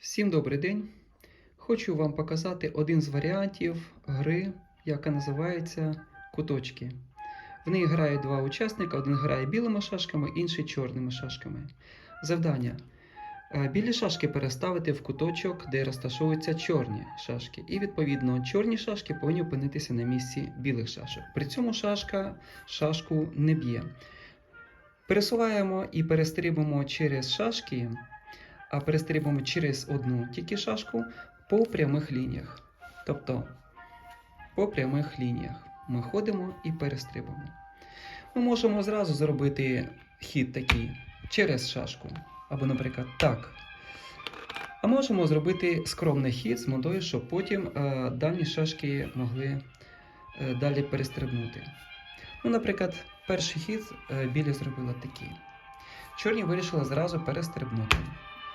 Всім добрий день! Хочу вам показати один з варіантів гри, яка називається Куточки. В ній грають два учасника: один грає білими шашками, інший чорними шашками. Завдання: Е, білі шашки переставити в куточок, де розташовуються чорні шашки. І відповідно чорні шашки повинні опинитися на місці білих шашок. При цьому шашка шашку не б'є. Пересуваємо і перестрибуємо через шашки а перестрибуємо через одну тільки шашку по прямих лініях. Тобто по прямих лініях ми ходимо і перестрибуємо. Ми можемо зразу зробити хід такий через шашку. Або, наприклад, так. А можемо зробити скромний хід з метою, щоб потім е, дані шашки могли е, далі перестрибнути. Ну, наприклад, перший хід е, білі зробили такий. Чорні вирішили зразу перестрибнути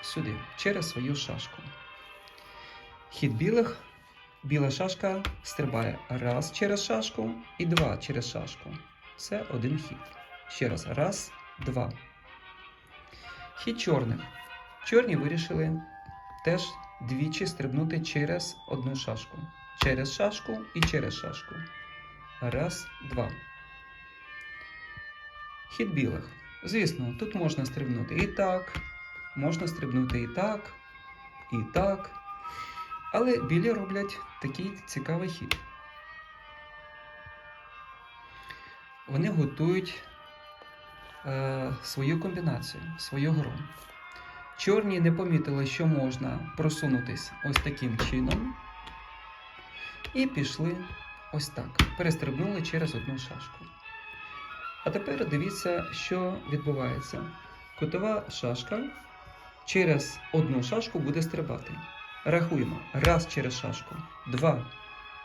сюди, через свою шашку. Хід білих, біла шашка стрибає раз через шашку і два через шашку. Це один хід. Ще раз, раз, два. Хід чорних. Чорні вирішили теж двічі стрибнути через одну шашку. Через шашку і через шашку. Раз, два. Хід білих. Звісно, тут можна стрибнути і так, можна стрибнути і так, і так. Але білі роблять такий цікавий хід. Вони готують е, свою комбінацію, свою гру. Чорні не помітили, що можна просунутися ось таким чином. І пішли ось так. Перестрибнули через одну шашку. А тепер дивіться, що відбувається. Кутова шашка через одну шашку буде стрибати. Рахуємо. Раз через шашку. Два,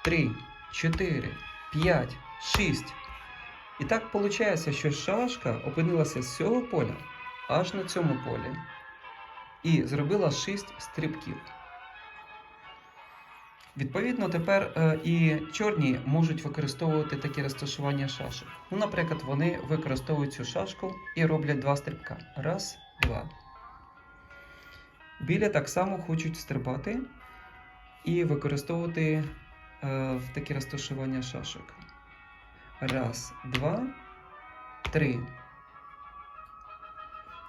три, чотири, п'ять, шість. І так виходить, що шашка опинилася з цього поля аж на цьому полі. І зробила шість стрибків. Відповідно, тепер е, і чорні можуть використовувати такі розташування шашок. Ну, наприклад, вони використовують цю шашку і роблять два стрибка. Раз, два. Білі так само хочуть стрибати і використовувати е, в такі розташування шашок. Раз, два, три.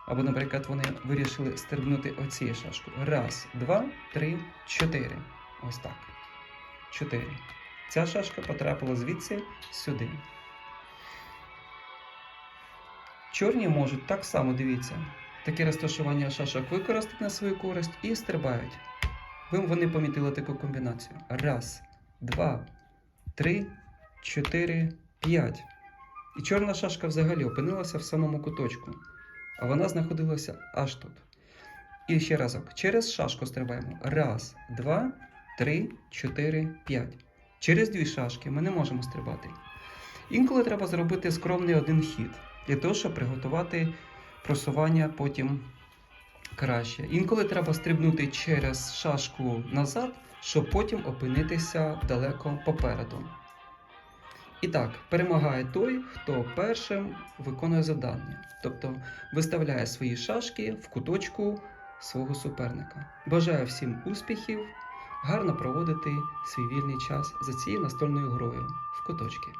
Або, наприклад, вони вирішили стрибнути оцією шашкою. Раз, два, три, чотири. Ось так. Чотири. Ця шашка потрапила звідси сюди. Чорні можуть так само, дивіться, таке розташування шашок використати на свою користь і стрибають. Вони помітили таку комбінацію. Раз, два, три, чотири, п'ять. І чорна шашка взагалі опинилася в самому куточку. А вона знаходилася аж тут. І ще разок. Через шашку стрибаємо. Раз, два, три, чотири, п'ять. Через дві шашки ми не можемо стрибати. Інколи треба зробити скромний один хід для того, щоб приготувати просування потім краще. Інколи треба стрибнути через шашку назад, щоб потім опинитися далеко попереду. І так, перемагає той, хто першим виконує завдання, тобто виставляє свої шашки в куточку свого суперника. Бажаю всім успіхів, гарно проводити свій вільний час за цією настольною грою в куточки.